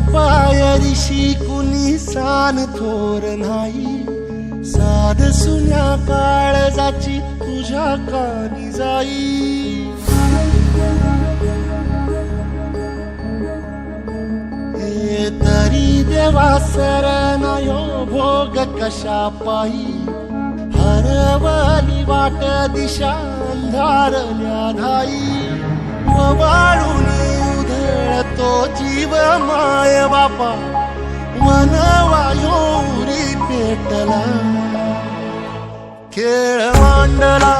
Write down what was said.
पायरीशी कुणी सान थोर नाही. साध सुन्या काळजाची तुझ्या कानी जाई. हे तरी देवा यो भोग कशा पायी. हरवली वाट दिशा अंधारल्या धाई जीव माय बापा वनवायोरी पेटला खेळ मांडला